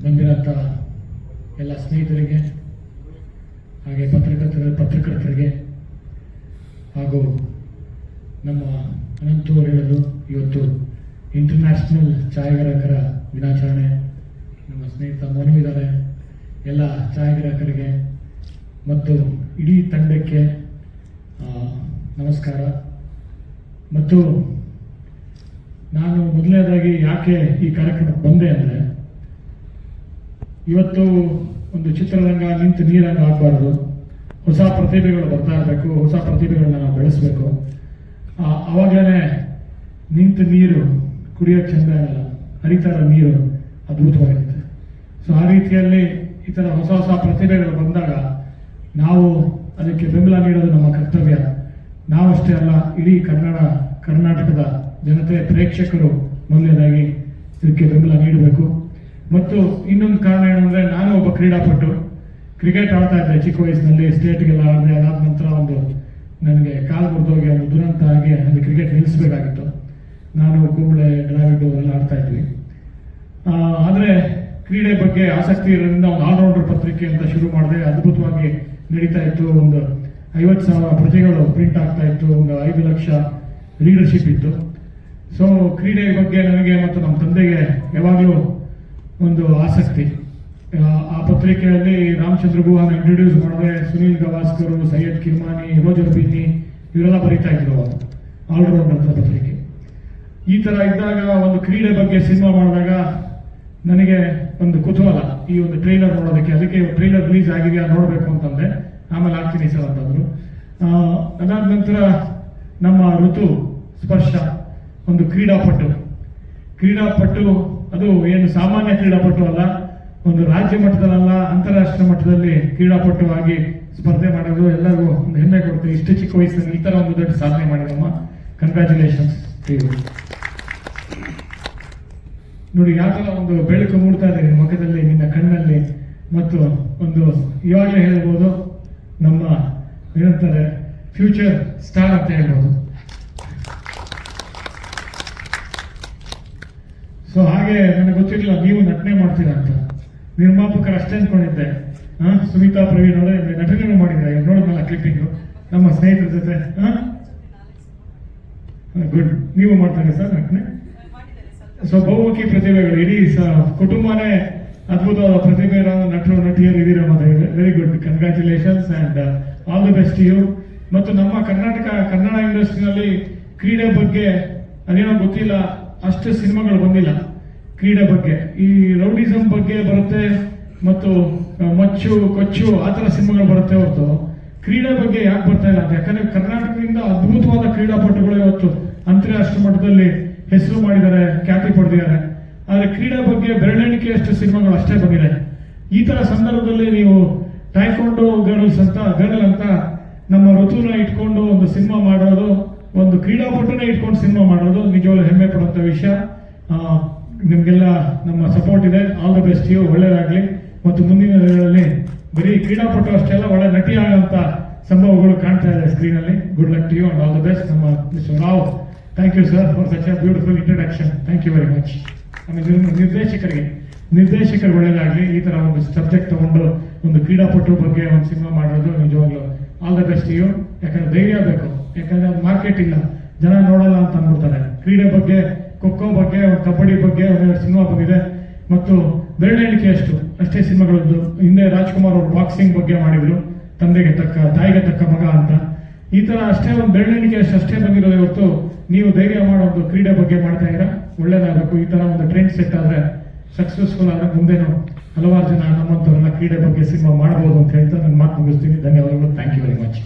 ಬಂದಿರೋಂಥ ಎಲ್ಲ ಸ್ನೇಹಿತರಿಗೆ, ಹಾಗೆ ಪತ್ರಕರ್ತರ, ಪತ್ರಕರ್ತರಿಗೆ, ಹಾಗೂ ನಮ್ಮ ಅನಂತು ಅವರು ಹೇಳಿದ್ರು ಇವತ್ತು ಇಂಟರ್ನ್ಯಾಷನಲ್ ಛಾಯಾಗ್ರಾಹಕರ ದಿನಾಚರಣೆ. ನಮ್ಮ ಸ್ನೇಹಿತ ಮನು ಇದ್ದಾರೆ. ಎಲ್ಲ ಛಾಯಾಗ್ರಾಹಕರಿಗೆ ಮತ್ತು ಇಡೀ ತಂಡಕ್ಕೆ ನಮಸ್ಕಾರ. ಮತ್ತು ನಾನು ಮೊದಲನೇದಾಗಿ ಯಾಕೆ ಈ ಕಾರ್ಯಕ್ರಮಕ್ಕೆ ಬಂದೆ ಅಂದರೆ ಇವತ್ತು ಒಂದು ಚಿತ್ರರಂಗ ನಿಂತು ನೀರಂಗ ಆಗಬಾರ್ದು ಹೊಸ ಪ್ರತಿಭೆಗಳು ಬರ್ತಾ ಇರಬೇಕು, ಹೊಸ ಪ್ರತಿಭೆಗಳನ್ನ ನಾವು ಬೆಳೆಸಬೇಕು. ಆವಾಗಲೇ ನಿಂತು ನೀರು ಕುಡಿಯೋಕ್ಕೆ ಚಂದ ಇರಲ್ಲ ಹರಿತಾ ಇರೋ ನೀರು ಅದ್ಭುತವಾಗಿರುತ್ತೆ. ಸೊ ಆ ರೀತಿಯಲ್ಲಿ ಈ ಥರ ಹೊಸ ಹೊಸ ಪ್ರತಿಭೆಗಳು ಬಂದಾಗ ನಾವು ಅದಕ್ಕೆ ಬೆಂಬಲ ನೀಡೋದು ನಮ್ಮ ಕರ್ತವ್ಯ. ನಾವಷ್ಟೇ ಅಲ್ಲ, ಇಡೀ ಕನ್ನಡ, ಕರ್ನಾಟಕದ ಜನತೆ, ಪ್ರೇಕ್ಷಕರು ಮೊದಲನೇದಾಗಿ ಇದಕ್ಕೆ ಬೆಂಬಲ ನೀಡಬೇಕು. ಮತ್ತು ಇನ್ನೊಂದು ಕಾರಣ ಏನಂದ್ರೆ, ನಾನು ಒಬ್ಬ ಕ್ರೀಡಾಪಟು. ಕ್ರಿಕೆಟ್ ಆಡ್ತಾ ಇದ್ದೆ ಚಿಕ್ಕ ವಯಸ್ಸಿನಲ್ಲಿ ಸ್ಟೇಟ್ಗೆಲ್ಲ ಆಡಿದೆ, ಅದಾದ ನಂತರ ಒಂದು ನನಗೆ ಕಾಲು ಮುರಿದೋಗಿ ಒಂದು ದುರಂತ ಆಗಿ ಅಲ್ಲಿ ಕ್ರಿಕೆಟ್ ನಿಲ್ಲಿಸಬೇಕಾಗಿತ್ತು. ನಾನು ಕುಂಬಳೆ ಡ್ರಾವಿಡ್ ಎಲ್ಲ ಆಡ್ತಾ ಇದ್ವಿ. ಆದ್ರೆ ಕ್ರೀಡೆ ಬಗ್ಗೆ ಆಸಕ್ತಿ ಇರೋದ್ರಿಂದ ಒಂದು ಆಲ್ರೌಂಡರ್ ಪತ್ರಿಕೆ ಅಂತ ಶುರು ಮಾಡಿದೆ. ಅದ್ಭುತವಾಗಿ ನಡೀತಾ ಇತ್ತು. ಒಂದು ಐವತ್ತು ಸಾವಿರ ಪ್ರತಿಗಳು ಪ್ರಿಂಟ್ ಆಗ್ತಾ ಇತ್ತು. ಒಂದು ಐದು ಲಕ್ಷ ರೀಡರ್ಶಿಪ್ ಇತ್ತು. ಸೊ ಕ್ರೀಡೆ ಬಗ್ಗೆ ನನಗೆ ಮತ್ತು ನಮ್ಮ ತಂದೆಗೆ ಯಾವಾಗಲೂ ಒಂದು ಆಸಕ್ತಿ. ಆ, ಪತ್ರಿಕೆಯಲ್ಲಿ ರಾಮಚಂದ್ರ ಗುಹಾನ ಇಂಟ್ರೊಡ್ಯೂಸ್ ಮಾಡಿದ್ರೆ ಸುನೀಲ್ ಗವಾಸ್ಕರ್ ಸೈಯದ್ ಕಿರ್ಮಾನಿ ರೋಜರ್ ಬಿನ್ನಿ ಇವರೆಲ್ಲ ಬರೀತಾ ಇದ್ರು ಅವರು. ಆಲ್ರೌಂಡರ್ ಅಂತ ಪತ್ರಿಕೆ. ಈ ತರ ಇದ್ದಾಗ ಒಂದು ಕ್ರೀಡೆ ಬಗ್ಗೆ ಸಿನಿಮಾ ಮಾಡಿದಾಗ ನನಗೆ ಒಂದು ಕುತೂಹಲ. ಈ ಒಂದು ಟ್ರೈಲರ್ ನೋಡೋದಕ್ಕೆ ಅದಕ್ಕೆ ಟ್ರೈಲರ್ ರಿಲೀಸ್ ಆಗಿದೆಯಾ ನೋಡಬೇಕು ಅಂತಂದೆ ಆಮೇಲೆ ಆಗ್ತೀನಿ ಸರ್ ಅಂತಂದರು ಅದಾದ ನಂತರ ನಮ್ಮ ಋತು ಸ್ಪರ್ಶ ಒಂದು ಕ್ರೀಡಾಪಟು. ಕ್ರೀಡಾಪಟು ಅದು ಏನು ಸಾಮಾನ್ಯ ಕ್ರೀಡಾಪಟು ಅಲ್ಲ, ಒಂದು ರಾಜ್ಯ ಮಟ್ಟದಲ್ಲ, ಅಂತಾರಾಷ್ಟ್ರೀಯ ಮಟ್ಟದಲ್ಲಿ ಕ್ರೀಡಾಪಟು ಆಗಿ ಸ್ಪರ್ಧೆ ಮಾಡೋದು ಎಲ್ಲರಿಗೂ ಒಂದು ಹೆಮ್ಮೆ ಕೊಡ್ತೀವಿ ಇಷ್ಟು ಚಿಕ್ಕ ವಯಸ್ಸಿನಲ್ಲಿ ಈ ಥರ ಒಂದು ದೊಡ್ಡ ಸಾಧನೆ ಮಾಡಿದಮ್ಮ ಕಂಗ್ರ್ಯಾಚುಲೇಷನ್ಸ್ ನೋಡಿ, ಯಾವ ತರ ಒಂದು ಬೆಳಕು ಮೂಡ್ತಾ ಇದೆ ನಿಮ್ಮ ಮುಖದಲ್ಲಿ ನಿನ್ನ ಕಣ್ಣಲ್ಲಿ, ಮತ್ತು ಒಂದು ಇವಾಗಲೇ ಹೇಳ್ಬೋದು, ನಮ್ಮ ಏನಂತಾರೆ ಫ್ಯೂಚರ್ ಸ್ಟಾರ್ ಅಂತ ಹೇಳ್ಬೋದು. ಸೊ ಹಾಗೆ ನನಗೆ ಗೊತ್ತಿರಲಿಲ್ಲ, ನೀವು ನಟನೆ ಮಾಡ್ತೀರಾ ಅಂತ. ನಿರ್ಮಾಪಕರು ಅಷ್ಟೇ ಅಂದ್ಕೊಂಡಿದ್ದೆ ಹಾಂ ಸುನೀತಾ ಪ್ರವೀಣ್ ಅವರೇ ನಟನೆನೂ ಮಾಡಿದ್ರೆ? ನೋಡಿದ್ನಲ್ಲ ಕ್ಲಿಪ್ಪಿಂಗು ನಮ್ಮ ಸ್ನೇಹಿತರ ಜೊತೆ. ಹಾಂ ಗುಡ್ ನೀವು ಮಾಡ್ತಾರೆ ಸರ್ ನಟನೆ? ಸೊ ಬಹುಮುಖಿ ಪ್ರತಿಭೆಗಳು, ಇಡೀ ಸ- ಕುಟುಂಬನೇ ಅದ್ಭುತವಾದ ಪ್ರತಿಭೆ ನಟರು, ನಟಿಯರು ಇದೀರ ಮತ್ತೆ very good congratulations and all the best you ಮತ್ತು ನಮ್ಮ ಕರ್ನಾಟಕ, ಕನ್ನಡ ಇಂಡಸ್ಟ್ರಿನಲ್ಲಿ ಕ್ರೀಡೆ ಬಗ್ಗೆ ಅದೇನೋ ಗೊತ್ತಿಲ್ಲ. ಅಷ್ಟು ಸಿನಿಮಾಗಳು ಬಂದಿಲ್ಲ. ಕ್ರೀಡೆ ಬಗ್ಗೆ. ಈ ರೌಡಿಸಮ್ ಬಗ್ಗೆ ಬರುತ್ತೆ, ಮತ್ತು ಮಚ್ಚು, ಕೊಚ್ಚು, ಆ ಥರ ಸಿನಿಮಾಗಳು ಬರುತ್ತೆ ಹೊರತು. ಕ್ರೀಡೆ ಬಗ್ಗೆ ಯಾಕೆ ಬರ್ತಾ ಇಲ್ಲ? ಅಂತ ಯಾಕಂದ್ರೆ ಕರ್ನಾಟಕದಿಂದ ಅದ್ಭುತವಾದ ಕ್ರೀಡಾಪಟುಗಳು ಇವತ್ತು ಅಂತಾರಾಷ್ಟ್ರೀಯ ಮಟ್ಟದಲ್ಲಿ ಹೆಸರು ಮಾಡಿದ್ದಾರೆ, ಖ್ಯಾತಿ ಪಡೆದಿದ್ದಾರೆ. ಆದರೆ ಕ್ರೀಡೆ ಬಗ್ಗೆ ಬೆರಳೆಣಿಕೆಯಷ್ಟು ಸಿನಿಮಾಗಳು ಅಷ್ಟೇ ಬಂದಿದೆ. ಈ ತರ ಸಂದರ್ಭದಲ್ಲಿ ನೀವು ಟೈಕೊಂಡು ಗರ್ಲ್ಸ್ ಅಂತ ಗರ್ಲ್ ಅಂತ ನಮ್ಮ ಋತುನ ಇಟ್ಕೊಂಡು ಒಂದು ಸಿನಿಮಾ ಮಾಡೋದು ಒಂದು ಕ್ರೀಡಾಪಟುನೇ ಇಟ್ಕೊಂಡು ಸಿನಿಮಾ ಮಾಡೋದು ನಿಜವಾಗ್ಲೂ ಹೆಮ್ಮೆ ಪಡುವಂತ ವಿಷಯ. ನಿಮಗೆಲ್ಲ ನಮ್ಮ ಸಪೋರ್ಟ್ ಇದೆ. ಆಲ್ ದ ಬೆಸ್ಟ್ ಯು ಒಳ್ಳೇದಾಗ್ಲಿ. ಮತ್ತು ಮುಂದಿನ ದಿನಗಳಲ್ಲಿ ಬರೀ ಕ್ರೀಡಾಪಟು ಅಷ್ಟೆಲ್ಲ ಒಳ್ಳೆ ನಟಿ ಆಗೋಂಥ ಸಂಭವಗಳು ಕಾಣ್ತಾ ಇದೆ ಸ್ಕ್ರೀನ್ ಅಲ್ಲಿ. Good luck to you and all the best ನಮ್ಮ mister Rao thank you sir for such a beautiful introduction thank you very much ಆಮೇಲೆ ನಿರ್ದೇಶಕರಿಗೆ ನಿರ್ದೇಶಕರು ಒಳ್ಳೇದಾಗ್ಲಿ. ಈ ತರ ಒಂದು ಸಬ್ಜೆಕ್ಟ್ ತಗೊಂಡು ಒಂದು ಕ್ರೀಡಾಪಟು ಬಗ್ಗೆ ಒಂದು ಸಿನಿಮಾ ಮಾಡೋದು ನಿಜವಾಗ್ಲೂ ಆಲ್ ದ ಬೆಸ್ಟ್ ಯು ಯಾಕಂದ್ರೆ ಧೈರ್ಯ ಬೇಕು. ಯಾಕಂದ್ರೆ ಅದು ಮಾರ್ಕೆಟ್ ಇಲ್ಲ. ಜನ ನೋಡಲ್ಲ ಅಂತ ಅಂದ್ಬಿಡ್ತಾರೆ ಕ್ರೀಡೆ ಬಗ್ಗೆ, ಖೋಖೋ ಬಗ್ಗೆ ಒಂದು ಕಬಡ್ಡಿ ಬಗ್ಗೆ ಒಂದೆರಡು ಸಿನಿಮಾ ಬಂದಿದೆ. ಮತ್ತು ಬೆರಳೆಣಿಕೆ ಅಷ್ಟು. ಅಷ್ಟೇ ಸಿನಿಮಾಗಳದ್ದು. ಹಿಂದೆ ರಾಜ್ಕುಮಾರ್ ಅವರು ಬಾಕ್ಸಿಂಗ್ ಬಗ್ಗೆ ಮಾಡಿದ್ರು. ತಂದೆಗೆ ತಕ್ಕ, ತಾಯಿಗೆ ತಕ್ಕ ಮಗ ಅಂತ. ಈ ತರ ಅಷ್ಟೇ ಒಂದು ಬೆರಳೆಣಿಕೆ ಅಷ್ಟು ಅಷ್ಟೇ ಬಂದಿರೋದು ಇವತ್ತು ನೀವು ಧೈರ್ಯ ಮಾಡೋ ಒಂದು ಕ್ರೀಡೆ ಬಗ್ಗೆ ಮಾಡ್ತಾ ಇದ್ದೀರಾ? ಒಳ್ಳೇದಾಗಬೇಕು. ಈ ತರ ಒಂದು ಟ್ರೆಂಡ್ ಸೆಟ್ ಆದ್ರೆ ಸಕ್ಸಸ್ಫುಲ್ ಆದ್ರೆ ಮುಂದೇನು ಹಲವಾರು ಜನ ನಮ್ಮಂಥವ್ರನ್ನ ಕ್ರೀಡೆ ಬಗ್ಗೆ ಸಿನಿಮಾ ಮಾಡಬಹುದು ಅಂತ ಹೇಳ್ತಾ ನನ್ನ ಮಾತು ಮುಗಿಸ್ತೀನಿ. ಧನ್ಯವಾದಗಳು. Thank you very much